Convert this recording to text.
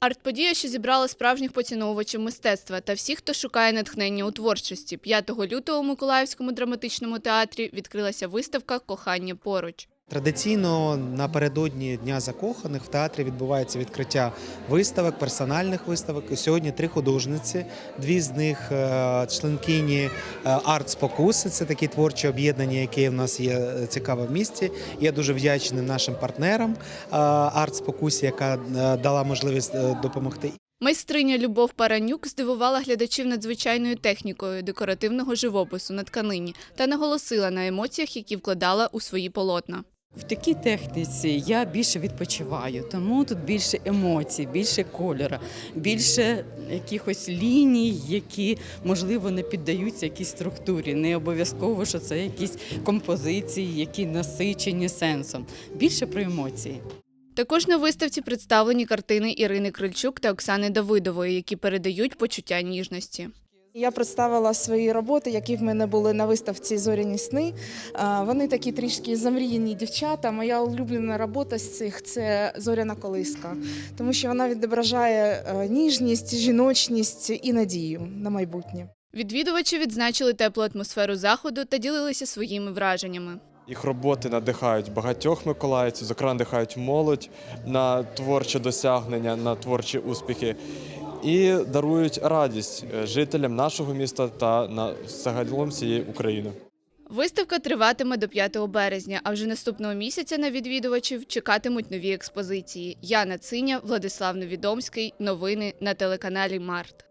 Арт-подія, що зібрала справжніх поціновувачів мистецтва та всіх, хто шукає натхнення у творчості. 5 лютого у Миколаївському драматичному театрі відкрилася виставка Кохання поруч. Традиційно напередодні Дня закоханих в театрі відбувається відкриття виставок, персональних виставок. Сьогодні три художниці. Дві з них е, членкині е, арт спокуси. Це такі творчі об'єднання, які в нас є е, цікаве в місті. Я дуже вдячний нашим партнерам е, арт спокусі, яка дала можливість допомогти. Майстриня Любов Паранюк здивувала глядачів надзвичайною технікою декоративного живопису на тканині та наголосила на емоціях, які вкладала у свої полотна. В такій техніці я більше відпочиваю, тому тут більше емоцій, більше кольора, більше якихось ліній, які можливо не піддаються якійсь структурі. Не обов'язково, що це якісь композиції, які насичені сенсом. Більше про емоції. Також на виставці представлені картини Ірини Крильчук та Оксани Давидової, які передають почуття ніжності. Я представила свої роботи, які в мене були на виставці Зоряні сни. Вони такі трішки замріяні дівчата. Моя улюблена робота з цих це зоряна колиска, тому що вона відображає е, ніжність, жіночність і надію на майбутнє. Відвідувачі відзначили теплу атмосферу заходу та ділилися своїми враженнями. Їх роботи надихають багатьох миколаївців, зокрема надихають молодь на творчі досягнення, на творчі успіхи і дарують радість е, жителям нашого міста та на загалом всієї України. Виставка триватиме до 5 березня, а вже наступного місяця на відвідувачів чекатимуть нові експозиції. Яна Циня, Владислав Невідомський. Новини на телеканалі Март.